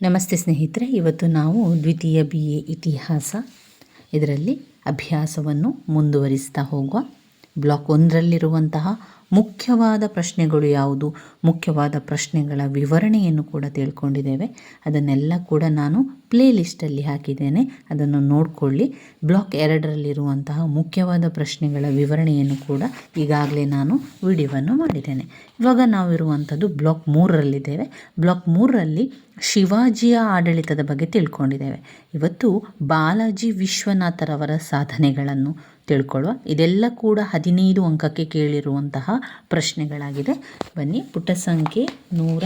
ನಮಸ್ತೆ ಸ್ನೇಹಿತರೆ ಇವತ್ತು ನಾವು ದ್ವಿತೀಯ ಬಿ ಎ ಇತಿಹಾಸ ಇದರಲ್ಲಿ ಅಭ್ಯಾಸವನ್ನು ಮುಂದುವರಿಸ್ತಾ ಹೋಗುವ ಬ್ಲಾಕ್ ಒಂದರಲ್ಲಿರುವಂತಹ ಮುಖ್ಯವಾದ ಪ್ರಶ್ನೆಗಳು ಯಾವುದು? ಮುಖ್ಯವಾದ ಪ್ರಶ್ನೆಗಳ ವಿವರಣೆಯನ್ನು ಕೂಡ ತಿಳ್ಕೊಂಡಿದ್ದೇವೆ. ಅದನ್ನೆಲ್ಲ ಕೂಡ ನಾನು ಪ್ಲೇ ಲಿಸ್ಟಲ್ಲಿ ಹಾಕಿದ್ದೇನೆ. ಅದನ್ನು ನೋಡಿಕೊಳ್ಳಿ. ಬ್ಲಾಕ್ ಎರಡರಲ್ಲಿರುವಂತಹ ಮುಖ್ಯವಾದ ಪ್ರಶ್ನೆಗಳ ವಿವರಣೆಯನ್ನು ಕೂಡ ಈಗಾಗಲೇ ನಾನು ವಿಡಿಯೋವನ್ನು ಮಾಡಿದ್ದೇನೆ. ಇವಾಗ ನಾವಿರುವಂಥದ್ದು ಬ್ಲಾಕ್ ಮೂರರಲ್ಲಿದ್ದೇವೆ. ಬ್ಲಾಕ್ ಮೂರರಲ್ಲಿ ಶಿವಾಜಿಯ ಆಡಳಿತದ ಬಗ್ಗೆ ತಿಳ್ಕೊಂಡಿದ್ದೇವೆ. ಇವತ್ತು ಬಾಲಾಜಿ ವಿಶ್ವನಾಥರವರ ಸಾಧನೆಗಳನ್ನು ತಿಳ್ಕೊಳ್ಳುವ. ಇದೆಲ್ಲ ಕೂಡ ಹದಿನೈದು ಅಂಕಕ್ಕೆ ಕೇಳಿರುವಂತಹ ಪ್ರಶ್ನೆಗಳಾಗಿದೆ. ಬನ್ನಿ, ಪುಟ ಸಂಖ್ಯೆ ನೂರ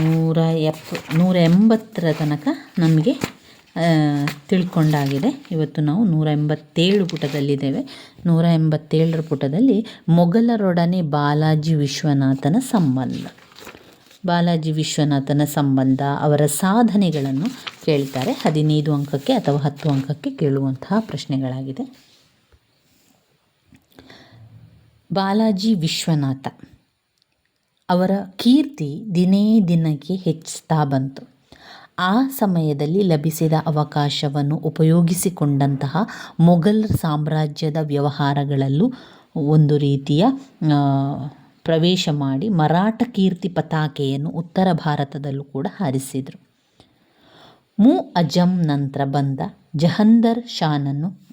ನೂರ ಎಪ್, ನೂರ ಎಂಬತ್ತರ ತನಕ ನಮಗೆ ತಿಳ್ಕೊಂಡಾಗಿದೆ. ಇವತ್ತು ನಾವು ನೂರ ಎಂಬತ್ತೇಳು ಪುಟದಲ್ಲಿದ್ದೇವೆ. ನೂರ ಎಂಬತ್ತೇಳರ ಪುಟದಲ್ಲಿ ಮೊಘಲರೊಡನೆ ಬಾಲಾಜಿ ವಿಶ್ವನಾಥನ ಸಂಬಂಧ. ಬಾಲಾಜಿ ವಿಶ್ವನಾಥನ ಸಂಬಂಧ ಅವರ ಸಾಧನೆಗಳನ್ನು ಕೇಳ್ತಾರೆ. ಹದಿನೈದು ಅಂಕಕ್ಕೆ ಅಥವಾ ಹತ್ತು ಅಂಕಕ್ಕೆ ಕೇಳುವಂತಹ ಪ್ರಶ್ನೆಗಳಾಗಿದೆ. ಬಾಲಾಜಿ ವಿಶ್ವನಾಥ, ಅವರ ಕೀರ್ತಿ ದಿನೇ ದಿನಕ್ಕೆ ಹೆಚ್ಚುತ್ತಾ ಬಂತು. ಆ ಸಮಯದಲ್ಲಿ ಲಭಿಸಿದ ಅವಕಾಶವನ್ನು ಉಪಯೋಗಿಸಿಕೊಂಡಂತಹ ಮೊಘಲ್ ಸಾಮ್ರಾಜ್ಯದ ವ್ಯವಹಾರಗಳಲ್ಲೂ ಒಂದು ರೀತಿಯ ಪ್ರವೇಶ ಮಾಡಿ ಮರಾಠ ಕೀರ್ತಿ ಪತಾಕೆಯನ್ನು ಉತ್ತರ ಭಾರತದಲ್ಲೂ ಕೂಡ ಹಾರಿಸಿದರು. ಮು ಅಜಂ ನಂತರ ಬಂದ ಜಹಂದರ್ ಶಾನನ್ನು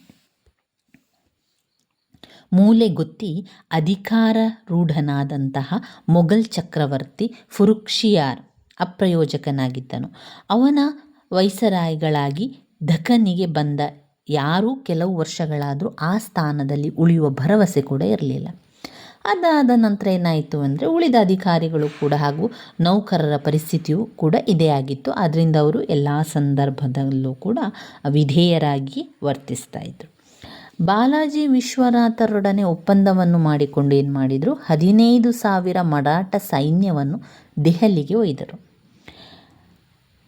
ಅಧಿಕಾರ ರೂಢನಾದಂತಹ ಮೊಘಲ್ ಚಕ್ರವರ್ತಿ ಫುರುಕ್ಷಿಯಾರ್ ಅಪ್ರಯೋಜಕನಾಗಿದ್ದನು. ಅವನ ವೈಸರಾಯಿಗಳಾಗಿ ದಖನಿಗೆ ಬಂದ ಯಾರೂ ಕೆಲವು ವರ್ಷಗಳಾದರೂ ಆ ಸ್ಥಾನದಲ್ಲಿ ಉಳಿಯುವ ಭರವಸೆ ಕೂಡ ಇರಲಿಲ್ಲ. ಅದಾದ ನಂತರ ಏನಾಯಿತು ಅಂದರೆ ಉಳಿದ ಅಧಿಕಾರಿಗಳು ಕೂಡ ಹಾಗೂ ನೌಕರರ ಪರಿಸ್ಥಿತಿಯು ಕೂಡ ಇದೇ ಆಗಿತ್ತು. ಆದ್ದರಿಂದ ಅವರು ಎಲ್ಲ ಸಂದರ್ಭದಲ್ಲೂ ಕೂಡ ವಿಧೇಯರಾಗಿ ವರ್ತಿಸ್ತಾ ಇದ್ದರು ಬಾಲಾಜಿ ವಿಶ್ವನಾಥರೊಡನೆ ಒಪ್ಪಂದವನ್ನು ಮಾಡಿಕೊಂಡು ಏನು ಮಾಡಿದರು? ಹದಿನೈದು ಸಾವಿರ ಮರಾಠ ಸೈನ್ಯವನ್ನು ದೆಹಲಿಗೆ ಒಯ್ದರು.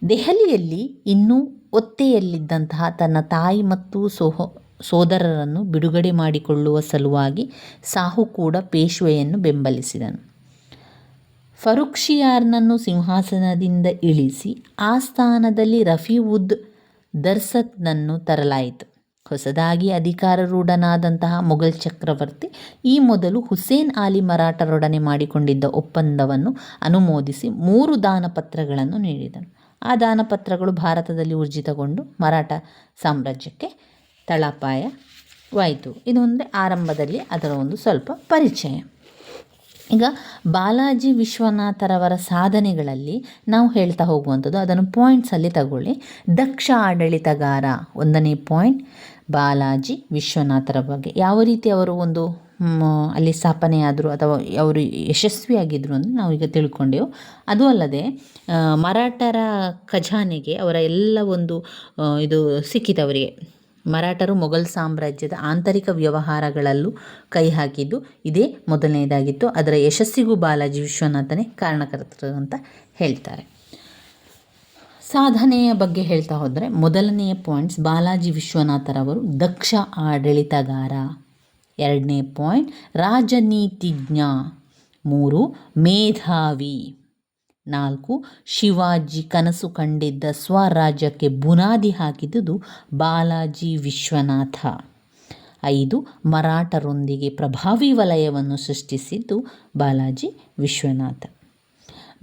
ದೆಹಲಿಯಲ್ಲಿ ಇನ್ನೂ ಒತ್ತೆಯಲ್ಲಿದ್ದಂತಹ ತನ್ನ ತಾಯಿ ಮತ್ತು ಸೋಹೋ ಸೋದರರನ್ನು ಬಿಡುಗಡೆ ಮಾಡಿಕೊಳ್ಳುವ ಸಲುವಾಗಿ ಸಾಹು ಕೂಡ ಪೇಶ್ವೆಯನ್ನು ಬೆಂಬಲಿಸಿದನು. ಫರುಕ್ಷಿಯಾರ್ನನ್ನು ಸಿಂಹಾಸನದಿಂದ ಇಳಿಸಿ ಆ ಸ್ಥಾನದಲ್ಲಿ ರಫೀವುದ್ ದರ್ಸತ್ನನ್ನು ತರಲಾಯಿತು. ಹೊಸದಾಗಿ ಅಧಿಕಾರರೂಢನಾದಂತಹ ಮೊಘಲ್ ಚಕ್ರವರ್ತಿ ಈ ಮೊದಲು ಹುಸೇನ್ ಆಲಿ ಮರಾಠರೊಡನೆ ಮಾಡಿಕೊಂಡಿದ್ದ ಒಪ್ಪಂದವನ್ನು ಅನುಮೋದಿಸಿ ಮೂರು ದಾನಪತ್ರಗಳನ್ನು ನೀಡಿದನು. ಆ ದಾನಪತ್ರಗಳು ಭಾರತದಲ್ಲಿ ಊರ್ಜಿತಗೊಂಡು ಮರಾಠ ಸಾಮ್ರಾಜ್ಯಕ್ಕೆ ತಳಪಾಯವಾಯಿತು ಇದು ಅಂದರೆ ಆರಂಭದಲ್ಲಿ ಅದರ ಒಂದು ಸ್ವಲ್ಪ ಪರಿಚಯ. ಈಗ ಬಾಲಾಜಿ ವಿಶ್ವನಾಥರವರ ಸಾಧನೆಗಳಲ್ಲಿ ನಾವು ಹೇಳ್ತಾ ಹೋಗುವಂಥದ್ದು, ಅದನ್ನು ಪಾಯಿಂಟ್ಸಲ್ಲಿ ತಗೊಳ್ಳಿ. ದಕ್ಷ ಆಡಳಿತಗಾರ, ಒಂದನೇ ಪಾಯಿಂಟ್ ಬಾಲಾಜಿ ವಿಶ್ವನಾಥರ ಬಗ್ಗೆ. ಯಾವ ರೀತಿ ಅವರು ಒಂದು ಅಲ್ಲಿ ಸ್ಥಾಪನೆಯಾದರು ಅಥವಾ ಅವರು ಯಶಸ್ವಿಯಾಗಿದ್ದರು ಅಂತ ನಾವು ಈಗ ತಿಳ್ಕೊಂಡೆವು. ಅದು ಅಲ್ಲದೆ ಮರಾಠರ ಖಜಾನೆಗೆ ಅವರ ಎಲ್ಲ ಒಂದು ಇದು ಸಿಕ್ಕಿತವರಿಗೆ ಮರಾಠರು ಮೊಘಲ್ ಸಾಮ್ರಾಜ್ಯದ ಆಂತರಿಕ ವ್ಯವಹಾರಗಳಲ್ಲೂ ಕೈ ಹಾಕಿದ್ದು ಇದೇ ಮೊದಲನೇದಾಗಿತ್ತು. ಅದರ ಯಶಸ್ಸಿಗೂ ಬಾಲಾಜಿ ವಿಶ್ವನಾಥನೇ ಕಾರಣಕರ್ತರು ಅಂತ ಹೇಳ್ತಾರೆ. ಸಾಧನೆಯ ಬಗ್ಗೆ ಹೇಳ್ತಾ ಹೋದರೆ, ಮೊದಲನೆಯ ಪಾಯಿಂಟ್ಸ್ ಬಾಲಾಜಿ ವಿಶ್ವನಾಥರವರು ದಕ್ಷ ಆಡಳಿತಗಾರ. ಎರಡನೇ ಪಾಯಿಂಟ್, ರಾಜನೀತಿಜ್ಞ. ಮೂರು, ಮೇಧಾವಿ. ನಾಲ್ಕು, ಶಿವಾಜಿ ಕನಸು ಕಂಡಿದ್ದ ಸ್ವರಾಜ್ಯಕ್ಕೆ ಬುನಾದಿ ಹಾಕಿದುದು ಬಾಲಾಜಿ ವಿಶ್ವನಾಥ. ಐದು, ಮರಾಠರೊಂದಿಗೆ ಪ್ರಭಾವಿ ವಲಯವನ್ನು ಸೃಷ್ಟಿಸಿದ್ದು ಬಾಲಾಜಿ ವಿಶ್ವನಾಥ.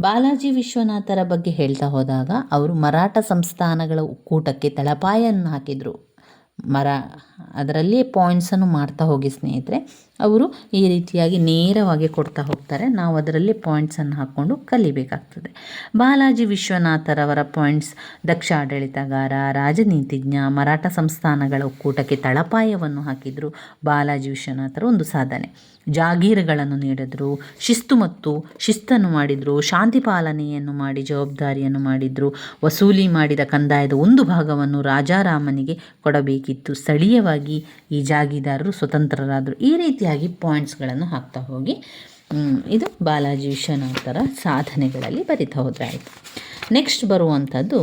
ಬಾಲಾಜಿ ವಿಶ್ವನಾಥರ ಬಗ್ಗೆ ಹೇಳ್ತಾ ಹೋದಾಗ ಅವರು ಮರಾಠ ಸಂಸ್ಥಾನಗಳ ಒಕ್ಕೂಟಕ್ಕೆ ತಳಪಾಯನ್ನು ಹಾಕಿದರು. ಮರ, ಅದರಲ್ಲಿಯೇ ಪಾಯಿಂಟ್ಸನ್ನು ಮಾಡ್ತಾ ಹೋಗಿ ಸ್ನೇಹಿತರೆ. ಅವರು ಈ ರೀತಿಯಾಗಿ ನೇರವಾಗಿ ಕೊಡ್ತಾ ಹೋಗ್ತಾರೆ. ನಾವು ಅದರಲ್ಲಿ ಪಾಯಿಂಟ್ಸನ್ನು ಹಾಕ್ಕೊಂಡು ಕಲಿಬೇಕಾಗ್ತದೆ. ಬಾಲಾಜಿ ವಿಶ್ವನಾಥರವರ ಪಾಯಿಂಟ್ಸ್ ದಕ್ಷ ಆಡಳಿತಗಾರ ರಾಜನೀತಿಜ್ಞ, ಮರಾಠ ಸಂಸ್ಥಾನಗಳ ಒಕ್ಕೂಟಕ್ಕೆ ತಳಪಾಯವನ್ನು ಹಾಕಿದರು ಬಾಲಾಜಿ ವಿಶ್ವನಾಥರ, ಒಂದು ಸಾಧನೆ. ಜಾಗೀರುಗಳನ್ನು ನೀಡಿದರು, ಶಿಸ್ತು ಮತ್ತು ಶಿಸ್ತನ್ನು ಮಾಡಿದರು, ಶಾಂತಿ ಪಾಲನೆಯನ್ನು ಮಾಡಿ, ಜವಾಬ್ದಾರಿಯನ್ನು ಮಾಡಿದರು, ವಸೂಲಿ ಮಾಡಿದ ಕಂದಾಯದ ಒಂದು ಭಾಗವನ್ನು ರಾಜಾರಾಮನಿಗೆ ಕೊಡಬೇಕಿತ್ತು. ಸ್ಥಳೀಯವಾಗಿ ಈ ಜಾಗೀದಾರರು ಸ್ವತಂತ್ರರಾದರು. ಈ ರೀತಿಯಾಗಿ ಪಾಯಿಂಟ್ಸ್ಗಳನ್ನು ಹಾಕ್ತಾ ಹೋಗಿ ಇದು ಬಾಲಾಜಿ ವಿಶ್ವನಾಥರ ಸಾಧನೆಗಳಲ್ಲಿ ಬರಿತಾ ಹೋದರೆ ಆಯಿತು. ನೆಕ್ಸ್ಟ್ ಬರುವಂಥದ್ದು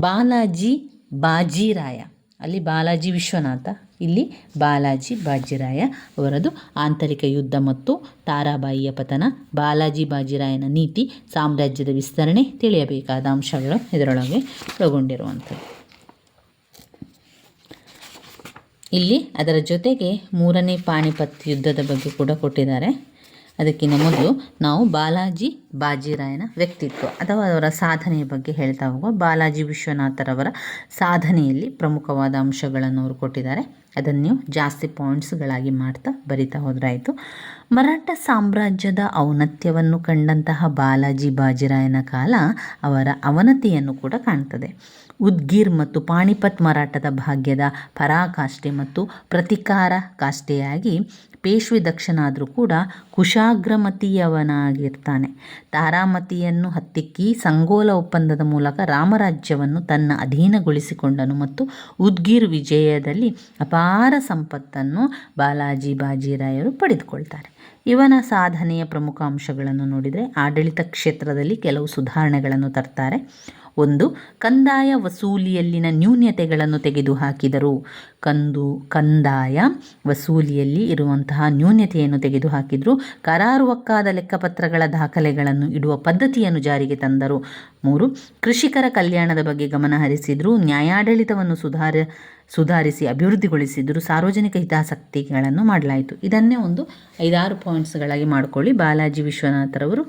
ಬಾಲಾಜಿ ಬಾಜಿರಾಯ. ಅಲ್ಲಿ ಬಾಲಾಜಿ ವಿಶ್ವನಾಥ, ಇಲ್ಲಿ ಬಾಲಾಜಿ ಬಾಜಿರಾಯ ಅವರದು ಆಂತರಿಕ ಯುದ್ಧ ಮತ್ತು ತಾರಾಬಾಯಿಯ ಪತನ, ಬಾಲಾಜಿ ಬಾಜಿರಾಯನ ನೀತಿ, ಸಾಮ್ರಾಜ್ಯದ ವಿಸ್ತರಣೆ ತಿಳಿಯಬೇಕಾದ ಅಂಶಗಳು ಇದರೊಳಗೆ ಒಳಗೊಂಡಿರುವಂಥದ್ದು. ಇಲ್ಲಿ ಅದರ ಜೊತೆಗೆ ಮೂರನೇ ಪಾಣಿಪತ್ ಯುದ್ಧದ ಬಗ್ಗೆ ಕೂಡ ಕೊಟ್ಟಿದ್ದಾರೆ. ಅದಕ್ಕಿಂತ ಮೊದಲು ನಾವು ಬಾಲಾಜಿ ಬಾಜಿರಾಯನ ವ್ಯಕ್ತಿತ್ವ ಅಥವಾ ಅವರ ಸಾಧನೆಯ ಬಗ್ಗೆ ಹೇಳ್ತಾ ಹೋಗುವ ಬಾಲಾಜಿ ವಿಶ್ವನಾಥರವರ ಸಾಧನೆಯಲ್ಲಿ ಪ್ರಮುಖವಾದ ಅಂಶಗಳನ್ನು ಅವರು ಕೊಟ್ಟಿದ್ದಾರೆ. ಅದನ್ನು ನೀವು ಜಾಸ್ತಿ ಪಾಯಿಂಟ್ಸ್ಗಳಾಗಿ ಮಾಡ್ತಾ ಬರಿತಾ ಹೋದ್ರಾಯಿತು. ಮರಾಠ ಸಾಮ್ರಾಜ್ಯದ ಔನತ್ಯವನ್ನು ಕಂಡಂತಹ ಬಾಲಾಜಿ ಬಾಜಿರಾಯನ ಕಾಲ ಅವರ ಅವನತಿಯನ್ನು ಕೂಡ ಕಾಣ್ತದೆ. ಉದ್ಗಿರ್ ಮತ್ತು ಪಾಣಿಪತ್ ಮರಾಠದ ಭಾಗ್ಯದ ಪರಾಕಾಷ್ಠೆ ಮತ್ತು ಪ್ರತಿಕಾರ ಕಾಷ್ಠೆಯಾಗಿ ಪೇಶ್ವೆ ದಕ್ಷನಾದರೂ ಕೂಡ ಕುಶಾಗ್ರಮತಿಯವನಾಗಿರ್ತಾನೆ. ತಾರಾಮತಿಯನ್ನು ಹತ್ತಿಕ್ಕಿ ಸಂಗೋಲ ಒಪ್ಪಂದದ ಮೂಲಕ ರಾಮರಾಜ್ಯವನ್ನು ತನ್ನ ಅಧೀನಗೊಳಿಸಿಕೊಂಡನು ಮತ್ತು ಉದ್ಗಿರ್ ವಿಜಯದಲ್ಲಿ ಅಪಾರ ಸಂಪತ್ತನ್ನು ಬಾಲಾಜಿ ಬಾಜಿರಾಯರು ಪಡೆದುಕೊಳ್ತಾರೆ. ಇವನ ಸಾಧನೆಯ ಪ್ರಮುಖ ಅಂಶಗಳನ್ನು ನೋಡಿದರೆ ಆಡಳಿತ ಕ್ಷೇತ್ರದಲ್ಲಿ ಕೆಲವು ಸುಧಾರಣೆಗಳನ್ನು ತರ್ತಾರೆ. ಒಂದು, ಕಂದಾಯ ವಸೂಲಿಯಲ್ಲಿನ ನ್ಯೂನ್ಯತೆಗಳನ್ನು ತೆಗೆದುಹಾಕಿದರು. ಕಂದು, ಕಂದಾಯ ವಸೂಲಿಯಲ್ಲಿ ಇರುವಂತಹ ನ್ಯೂನ್ಯತೆಯನ್ನು ತೆಗೆದುಹಾಕಿದರು. ಕರಾರುವಕ್ಕಾದ ಲೆಕ್ಕಪತ್ರಗಳ ದಾಖಲೆಗಳನ್ನು ಇಡುವ ಪದ್ಧತಿಯನ್ನು ಜಾರಿಗೆ ತಂದರು. ಮೂರು, ಕೃಷಿಕರ ಕಲ್ಯಾಣದ ಬಗ್ಗೆ ಗಮನ ಹರಿಸಿದ್ರು, ನ್ಯಾಯಾಡಳಿತವನ್ನು ಸುಧಾರ, ಸುಧಾರಿಸಿ ಅಭಿವೃದ್ಧಿಗೊಳಿಸಿದರು ಸಾರ್ವಜನಿಕ ಹಿತಾಸಕ್ತಿಗಳನ್ನು ಮಾಡಲಾಯಿತು. ಇದನ್ನೇ ಒಂದು ಐದಾರು ಪಾಯಿಂಟ್ಸ್ಗಳಾಗಿ ಮಾಡಿಕೊಳ್ಳಿ. ಬಾಲಾಜಿ ವಿಶ್ವನಾಥರವರು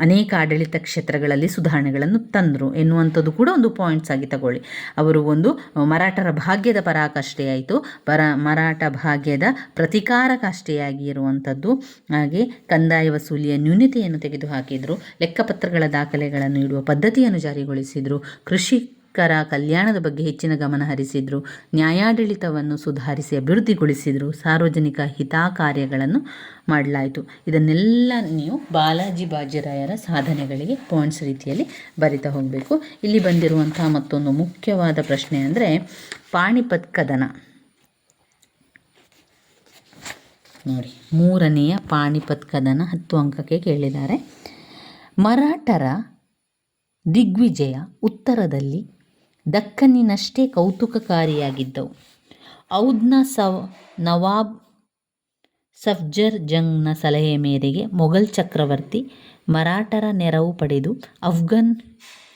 ಅನೇಕ ಆಡಳಿತ ಕ್ಷೇತ್ರಗಳಲ್ಲಿ ಸುಧಾರಣೆಗಳನ್ನು ತಂದರು ಎನ್ನುವಂಥದ್ದು ಕೂಡ ಒಂದು ಪಾಯಿಂಟ್ಸ್ ಆಗಿ ತಗೊಳ್ಳಿ. ಅವರು ಒಂದು ಮರಾಠರ ಭಾಗ್ಯದ ಪರಾಕಷ್ಟೆಯಾಯಿತು ಪರ, ಮರಾಠ ಭಾಗ್ಯದ ಪ್ರತಿಕಾರಕಾಷ್ಟೆಯಾಗಿ ಇರುವಂಥದ್ದು. ಹಾಗೆ ಕಂದಾಯ ವಸೂಲಿಯ ನ್ಯೂನತೆಯನ್ನು ತೆಗೆದುಹಾಕಿದರು. ಲೆಕ್ಕಪತ್ರಗಳ ದಾಖಲೆಗಳನ್ನು ಇಡುವ ಪದ್ಧತಿಯನ್ನು ಜಾರಿಗೊಳಿಸಿದರು. ಕೃಷಿ ಕರ ಕಲ್ಯಾಣದ ಬಗ್ಗೆ ಹೆಚ್ಚಿನ ಗಮನ ಹರಿಸಿದರು. ನ್ಯಾಯಾಡಳಿತವನ್ನು ಸುಧಾರಿಸಿ ಅಭಿವೃದ್ಧಿಗೊಳಿಸಿದರು. ಸಾರ್ವಜನಿಕ ಹಿತಾ ಕಾರ್ಯಗಳನ್ನು ಮಾಡಲಾಯಿತು. ಇದನ್ನೆಲ್ಲ ನೀವು ಬಾಲಾಜಿ ಬಾಜಿರಾಯರ ಸಾಧನೆಗಳಿಗೆ ಪಾಯಿಂಟ್ಸ್ ರೀತಿಯಲ್ಲಿ ಬರಿತಾ ಹೋಗಬೇಕು. ಇಲ್ಲಿ ಬಂದಿರುವಂತಹ ಮತ್ತೊಂದು ಮುಖ್ಯವಾದ ಪ್ರಶ್ನೆ ಅಂದರೆ ಪಾಣಿಪತ್ ಕದನ. ನೋಡಿ, ಮೂರನೆಯ ಪಾಣಿಪತ್ ಕದನ ಹತ್ತು ಅಂಕಕ್ಕೆ ಕೇಳಿದ್ದಾರೆ. ಮರಾಠರ ದಿಗ್ವಿಜಯ ಉತ್ತರದಲ್ಲಿ ದಕ್ಕನ್ನಿನಷ್ಟೇ ಕೌತುಕಕಾರಿಯಾಗಿದ್ದವು. ಔದ್ನ ಸವ್, ನವಾಬ್ ಸಫ್ಜರ್ ಜಂಗ್ನ ಸಲಹೆ ಮೇರೆಗೆ ಮೊಘಲ್ ಚಕ್ರವರ್ತಿ ಮರಾಠರ ನೆರವು ಪಡೆದು ಅಫ್ಘನ್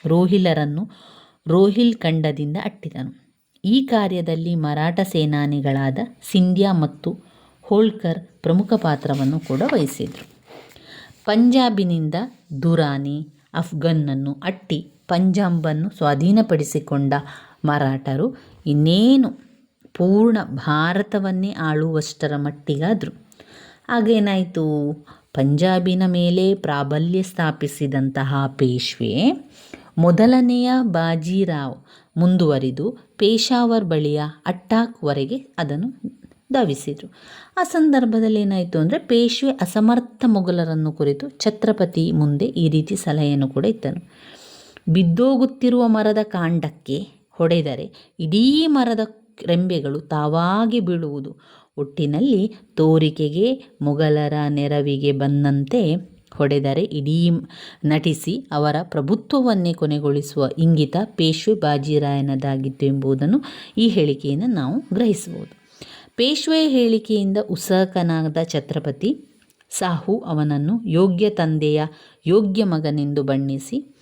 ರೋಹಿಲರನ್ನು ರೋಹಿಲ್ ಖಂಡದಿಂದ ಅಟ್ಟಿದನು. ಈ ಕಾರ್ಯದಲ್ಲಿ ಮರಾಠ ಸೇನಾನಿಗಳಾದ ಸಿಂಧ್ಯಾ ಮತ್ತು ಹೋಳ್ಕರ್ ಪ್ರಮುಖ ಪಾತ್ರವನ್ನು ಕೂಡ ವಹಿಸಿದರು. ಪಂಜಾಬಿನಿಂದ ದುರಾನಿ ಅಫ್ಘನ್ನನ್ನು ಅಟ್ಟಿ ಪಂಜಾಬನ್ನು ಸ್ವಾಧೀನಪಡಿಸಿಕೊಂಡ ಮರಾಠರು ಇನ್ನೇನು ಪೂರ್ಣ ಭಾರತವನ್ನೇ ಆಳುವಷ್ಟರ ಮಟ್ಟಿಗಾದರು. ಆಗೇನಾಯಿತು ಪಂಜಾಬಿನ ಮೇಲೆ ಪ್ರಾಬಲ್ಯ ಸ್ಥಾಪಿಸಿದಂತಹ ಪೇಶ್ವೆ ಮೊದಲನೆಯ ಬಾಜಿರಾವ್ ಮುಂದುವರಿದು ಪೇಶಾವರ್ ಬಳಿಯ ಅಟ್ಟಾಕ್ವರೆಗೆ ಅದನ್ನು ಧಾವಿಸಿದರು ಆ ಸಂದರ್ಭದಲ್ಲಿ ಏನಾಯಿತು ಅಂದರೆ ಪೇಶ್ವೆ ಅಸಮರ್ಥ ಮೊಘಲರನ್ನು ಕುರಿತು ಛತ್ರಪತಿ ಮುಂದೆ ಈ ರೀತಿ ಸಲಹೆಯನ್ನು ಕೂಡ ಇತ್ತನು ಬಿದ್ದೋಗುತ್ತಿರುವ ಮರದ ಕಾಂಡಕ್ಕೆ ಹೊಡೆದರೆ ಇಡೀ ಮರದ ರೆಂಬೆಗಳು ತಾವಾಗಿ ಬೀಳುವುದು. ಒಟ್ಟಿನಲ್ಲಿ ತೋರಿಕೆಗೆ ಮೊಘಲರ ನೆರವಿಗೆ ಬಂದಂತೆ ಹೊಡೆದರೆ ಇಡೀ ನಟಿಸಿ ಅವರ ಪ್ರಭುತ್ವವನ್ನೇ ಕೊನೆಗೊಳಿಸುವ ಇಂಗಿತ ಪೇಶ್ವೆ ಬಾಜಿರಾಯನದಾಗಿತ್ತು ಎಂಬುದನ್ನು ಈ ಹೇಳಿಕೆಯನ್ನು ನಾವು ಗ್ರಹಿಸಬಹುದು. ಪೇಶ್ವೆ ಹೇಳಿಕೆಯಿಂದ ಉತ್ಸುಕನಾದ ಛತ್ರಪತಿ ಸಾಹು ಅವನನ್ನು ಯೋಗ್ಯ ತಂದೆಯ ಯೋಗ್ಯ ಮಗನೆಂದು ಬಣ್ಣಿಸಿ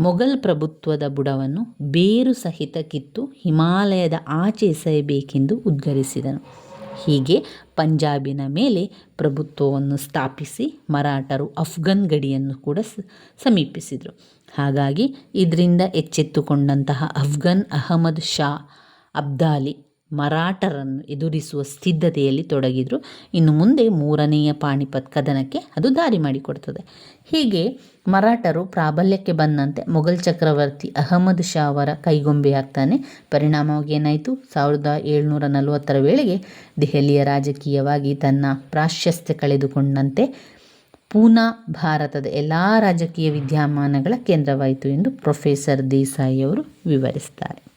ಮೊಘಲ್ ಪ್ರಭುತ್ವದ ಬುಡವನ್ನು ಬೇರು ಸಹಿತ ಕಿತ್ತು ಹಿಮಾಲಯದ ಆಚೆ ಎಸೆಯಬೇಕೆಂದು ಉದ್ಗರಿಸಿದನು. ಹೀಗೆ ಪಂಜಾಬಿನ ಮೇಲೆ ಪ್ರಭುತ್ವವನ್ನು ಸ್ಥಾಪಿಸಿ ಮರಾಠರು ಅಫ್ಘನ್ ಗಡಿಯನ್ನು ಕೂಡ ಸಮೀಪಿಸಿದರು. ಹಾಗಾಗಿ ಇದರಿಂದ ಎಚ್ಚೆತ್ತುಕೊಂಡಂತಹ ಅಫ್ಘನ್ ಅಹಮದ್ ಶಾ ಅಬ್ದಾಲಿ ಮರಾಠರನ್ನು ಎದುರಿಸುವ ಸಿದ್ಧತೆಯಲ್ಲಿ ತೊಡಗಿದರು. ಇನ್ನು ಮುಂದೆ ಮೂರನೆಯ ಪಾಣಿಪತ್ ಕದನಕ್ಕೆ ಅದು ದಾರಿ ಮಾಡಿಕೊಡ್ತದೆ. ಹೀಗೆ ಮರಾಠರು ಪ್ರಾಬಲ್ಯಕ್ಕೆ ಬಂದಂತೆ ಮೊಘಲ್ ಚಕ್ರವರ್ತಿ ಅಹಮದ್ ಶಾ ಅವರ ಕೈಗೊಂಬೆಯಾಗ್ತಾನೆ. ಪರಿಣಾಮವಾಗಿ ಏನಾಯಿತು? ಸಾವಿರದ ಏಳ್ನೂರ ನಲವತ್ತರ ವೇಳೆಗೆ ದೆಹಲಿಯ ರಾಜಕೀಯವಾಗಿ ತನ್ನ ಪ್ರಾಶಸ್ತ್ಯ ಕಳೆದುಕೊಂಡಂತೆ ಪೂನಾ ಭಾರತದ ಎಲ್ಲ ರಾಜಕೀಯ ವಿದ್ಯಮಾನಗಳ ಕೇಂದ್ರವಾಯಿತು ಎಂದು ಪ್ರೊಫೆಸರ್ ದೇಸಾಯಿ ಅವರು ವಿವರಿಸ್ತಾರೆ.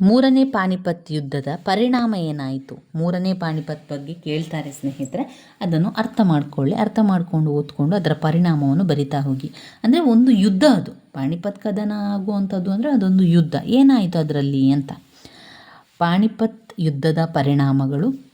ಮೂರನೇ ಪಾಣಿಪತ್ ಯುದ್ಧದ ಪರಿಣಾಮ ಏನಾಯಿತು? ಮೂರನೇ ಪಾಣಿಪತ್ ಬಗ್ಗೆ ಕೇಳ್ತಾರೆ ಸ್ನೇಹಿತರೆ, ಅದನ್ನು ಅರ್ಥ ಮಾಡ್ಕೊಳ್ಳಿ. ಅರ್ಥ ಮಾಡ್ಕೊಂಡು ಓದ್ಕೊಂಡು ಅದರ ಪರಿಣಾಮವನ್ನು ಬರಿತಾ ಹೋಗಿ. ಅಂದರೆ ಒಂದು ಯುದ್ಧ ಅದು. ಪಾಣಿಪತ್ ಕದನ ಆಗುವಂಥದ್ದು ಅಂದರೆ ಅದೊಂದು ಯುದ್ಧ. ಏನಾಯಿತು ಅದರಲ್ಲಿ ಅಂತ? ಪಾಣಿಪತ್ ಯುದ್ಧದ ಪರಿಣಾಮಗಳು.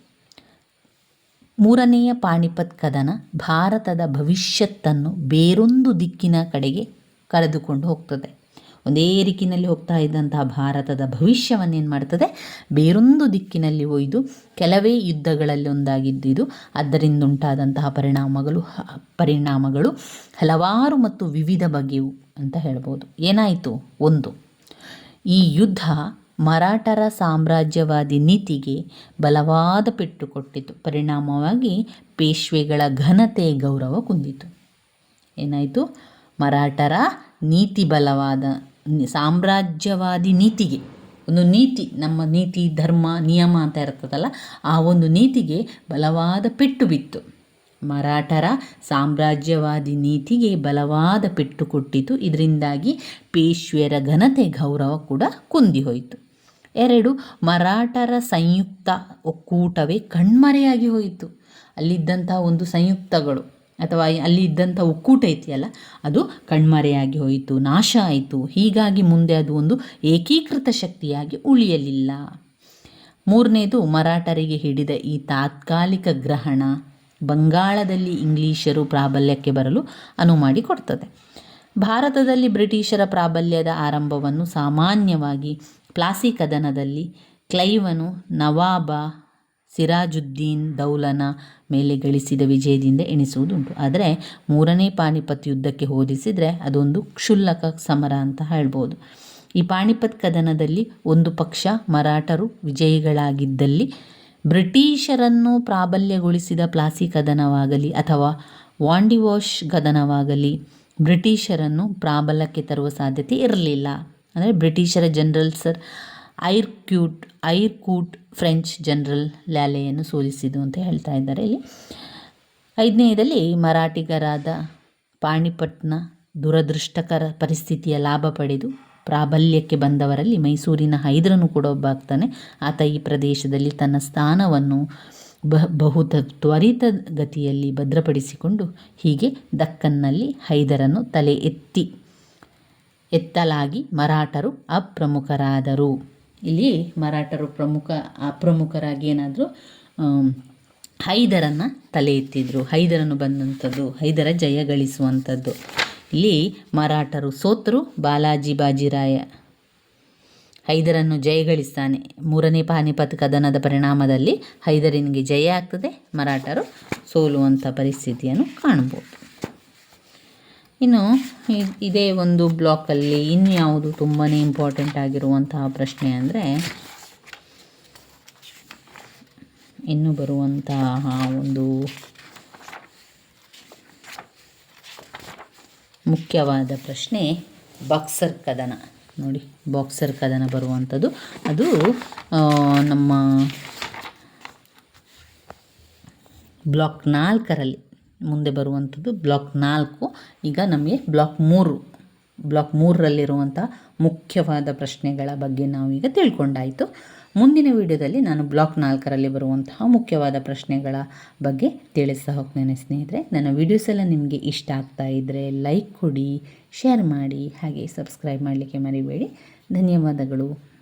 ಮೂರನೆಯ ಪಾಣಿಪತ್ ಕದನ ಭಾರತದ ಭವಿಷ್ಯತ್ತನ್ನು ಬೇರೊಂದು ದಿಕ್ಕಿನ ಕಡೆಗೆ ಕರೆದುಕೊಂಡು ಹೋಗ್ತದೆ. ಒಂದೇ ದಿಕ್ಕಿನಲ್ಲಿ ಹೋಗ್ತಾ ಇದ್ದಂತಹ ಭಾರತದ ಭವಿಷ್ಯವನ್ನೇನು ಮಾಡ್ತದೆ? ಬೇರೊಂದು ದಿಕ್ಕಿನಲ್ಲಿ ಒಯ್ದು ಕೆಲವೇ ಯುದ್ಧಗಳಲ್ಲಿ ಒಂದಾಗಿದ್ದಿದ್ದು ಅದರಿಂದ ಉಂಟಾದಂತಹ ಪರಿಣಾಮಗಳು ಪರಿಣಾಮಗಳು ಹಲವಾರು ಮತ್ತು ವಿವಿಧ ಬಗೆಯವು ಅಂತ ಹೇಳ್ಬೋದು. ಏನಾಯಿತು? ಒಂದು, ಈ ಯುದ್ಧ ಮರಾಠರ ಸಾಮ್ರಾಜ್ಯವಾದಿ ನೀತಿಗೆ ಬಲವಾದ ಪೆಟ್ಟು ಕೊಟ್ಟಿತು ಪರಿಣಾಮವಾಗಿ ಪೇಶ್ವೆಗಳ ಘನತೆ ಗೌರವ ಕುಂದಿತು. ಏನಾಯಿತು? ಮರಾಠರ ನೀತಿ ಬಲವಾದ ಸಾಮ್ರಾಜ್ಯವಾದಿ ನೀತಿಗೆ. ಒಂದು ನೀತಿ, ನಮ್ಮ ನೀತಿ, ಧರ್ಮ, ನಿಯಮ ಅಂತ ಇರ್ತದಲ್ಲ ಆ ಒಂದು ನೀತಿಗೆ ಬಲವಾದ ಪೆಟ್ಟು ಬಿತ್ತು. ಮರಾಠರ ಸಾಮ್ರಾಜ್ಯವಾದಿ ನೀತಿಗೆ ಬಲವಾದ ಪೆಟ್ಟು ಕೊಟ್ಟಿತು. ಇದರಿಂದಾಗಿ ಪೇಶ್ವೆಯರ ಘನತೆ ಗೌರವ ಕೂಡ ಕುಂದಿ ಹೋಯಿತು. ಎರಡು, ಮರಾಠರ ಸಂಯುಕ್ತ ಒಕ್ಕೂಟವೇ ಕಣ್ಮರೆಯಾಗಿ ಹೋಯಿತು. ಅಲ್ಲಿದ್ದಂತಹ ಒಂದು ಸಂಯುಕ್ತಗಳು ಅಥವಾ ಅಲ್ಲಿ ಇದ್ದಂಥ ಒಕ್ಕೂಟ ಐತಿಯಲ್ಲ, ಅದು ಕಣ್ಮರೆಯಾಗಿ ಹೋಯಿತು, ನಾಶ ಆಯಿತು. ಹೀಗಾಗಿ ಮುಂದೆ ಅದು ಒಂದು ಏಕೀಕೃತ ಶಕ್ತಿಯಾಗಿ ಉಳಿಯಲಿಲ್ಲ. ಮೂರನೇದು, ಮರಾಠರಿಗೆ ಹಿಡಿದ ಈ ತಾತ್ಕಾಲಿಕ ಗ್ರಹಣ ಬಂಗಾಳದಲ್ಲಿ ಇಂಗ್ಲೀಷರು ಪ್ರಾಬಲ್ಯಕ್ಕೆ ಬರಲು ಅನುವು ಮಾಡಿಕೊಡ್ತದೆ ಭಾರತದಲ್ಲಿ ಬ್ರಿಟಿಷರ ಪ್ರಾಬಲ್ಯದ ಆರಂಭವನ್ನು ಸಾಮಾನ್ಯವಾಗಿ ಪ್ಲಾಸಿ ಕದನದಲ್ಲಿ ಕ್ಲೈವನು ನವಾಬ ಸಿರಾಜುದ್ದೀನ್ ದೌಲನ ಮೇಲೆ ಗಳಿಸಿದ ವಿಜಯದಿಂದ ಎಣಿಸುವುದುಂಟು. ಆದರೆ ಮೂರನೇ ಪಾಣಿಪತ್ ಯುದ್ಧಕ್ಕೆ ಹೋಲಿಸಿದರೆ ಅದೊಂದು ಕ್ಷುಲ್ಲಕ ಸಮರ ಅಂತ ಹೇಳ್ಬೋದು. ಈ ಪಾಣಿಪತ್ ಕದನದಲ್ಲಿ ಒಂದು ಪಕ್ಷ ಮರಾಠರು ವಿಜಯಿಗಳಾಗಿದ್ದಲ್ಲಿ ಬ್ರಿಟಿಷರನ್ನು ಪ್ರಾಬಲ್ಯಗೊಳಿಸಿದ ಪ್ಲಾಸಿ ಕದನವಾಗಲಿ ಅಥವಾ ವಾಂಡಿವಾಶ್ ಕದನವಾಗಲಿ ಬ್ರಿಟಿಷರನ್ನು ಪ್ರಾಬಲ್ಯಕ್ಕೆ ತರುವ ಸಾಧ್ಯತೆ ಇರಲಿಲ್ಲ. ಅಂದರೆ ಬ್ರಿಟಿಷರ general sir Eyre Coote, Eyre Coote French general ಲ್ಯಾಲೆಯನ್ನು ಸೋಲಿಸಿದ್ದು ಅಂತ ಹೇಳ್ತಾ ಇದ್ದಾರೆ ಇಲ್ಲಿ. ಐದನೇದಲ್ಲಿ ಮರಾಠಿಗರಾದ ಪಾಣಿಪಟ್ನ ದುರದೃಷ್ಟಕರ ಪರಿಸ್ಥಿತಿಯ ಲಾಭ ಪಡೆದು ಪ್ರಾಬಲ್ಯಕ್ಕೆ ಬಂದವರಲ್ಲಿ ಮೈಸೂರಿನ ಹೈದರನು ಕೂಡ ಒಬ್ಬ ಆಗ್ತಾನೆ ಆತ ಈ ಪ್ರದೇಶದಲ್ಲಿ ತನ್ನ ಸ್ಥಾನವನ್ನು ಬಹು ಬಹುತ ತ್ವರಿತ ಗತಿಯಲ್ಲಿ ಭದ್ರಪಡಿಸಿಕೊಂಡು ಹೀಗೆ ದಕ್ಕನ್ನಲ್ಲಿ ಹೈದರನ್ನು ತಲೆ ಎತ್ತಿ, ಎತ್ತಲಾಗಿ ಮರಾಠರು ಅಪ್ರಮುಖರಾದರು. ಇಲ್ಲಿ ಮರಾಠರು ಪ್ರಮುಖ ಅಪ್ರಮುಖರಾಗಿ ಏನಾದರೂ ಹೈದರನ್ನು ತಲೆ ಎತ್ತಿದ್ರು. ಹೈದರನ್ನು ಬಂದಂಥದ್ದು, ಹೈದರ ಜಯ ಗಳಿಸುವಂಥದ್ದು. ಇಲ್ಲಿ ಮರಾಠರು ಸೋತರು, ಬಾಲಾಜಿ ಬಾಜಿರಾಯ ಹೈದರನ್ನು ಜಯಗಳಿಸ್ತಾನೆ ಮೂರನೇ ಪಾನಿಪತ್ ಕದನದ ಪರಿಣಾಮದಲ್ಲಿ ಹೈದರನಿಗೆ ಜಯ ಆಗ್ತದೆ. ಮರಾಠರು ಸೋಲುವಂಥ ಪರಿಸ್ಥಿತಿಯನ್ನು ಕಾಣ್ಬೋದು. ಇನ್ನು ಇದೇ ಒಂದು ಬ್ಲಾಕಲ್ಲಿ ಇನ್ಯಾವುದು ತುಂಬಾ ಇಂಪಾರ್ಟೆಂಟ್ ಆಗಿರುವಂತಹ ಪ್ರಶ್ನೆ ಅಂದರೆ, ಇನ್ನು ಬರುವಂತಹ ಒಂದು ಮುಖ್ಯವಾದ ಪ್ರಶ್ನೆ, ಬಾಕ್ಸರ್ ಕದನ. ನೋಡಿ, ಬಾಕ್ಸರ್ ಕದನ ಬರುವಂಥದ್ದು ಅದು ನಮ್ಮ ಬ್ಲಾಕ್ ನಾಲ್ಕರಲ್ಲಿ ಮುಂದೆ ಬರುವಂಥದ್ದು ಬ್ಲಾಕ್ ನಾಲ್ಕು. ಈಗ ನಮಗೆ ಬ್ಲಾಕ್ ಮೂರು, ಬ್ಲಾಕ್ ಮೂರರಲ್ಲಿರುವಂಥ ಮುಖ್ಯವಾದ ಪ್ರಶ್ನೆಗಳ ಬಗ್ಗೆ ನಾವೀಗ ತಿಳ್ಕೊಂಡಾಯಿತು. ಮುಂದಿನ ವಿಡಿಯೋದಲ್ಲಿ ನಾನು ಬ್ಲಾಕ್ ನಾಲ್ಕರಲ್ಲಿ ಬರುವಂತಹ ಮುಖ್ಯವಾದ ಪ್ರಶ್ನೆಗಳ ಬಗ್ಗೆ ತಿಳಿಸ್ತಾ ಹೋಗ್ತೇನೆ ಸ್ನೇಹಿತರೆ ನನ್ನ ವಿಡಿಯೋಸ್ ಎಲ್ಲ ನಿಮಗೆ ಇಷ್ಟ ಆಗ್ತಾ ಇದ್ದರೆ ಲೈಕ್ ಕೊಡಿ, ಶೇರ್ ಮಾಡಿ, ಹಾಗೆ ಸಬ್ಸ್ಕ್ರೈಬ್ ಮಾಡಲಿಕ್ಕೆ ಮರಿಬೇಡಿ. ಧನ್ಯವಾದಗಳು.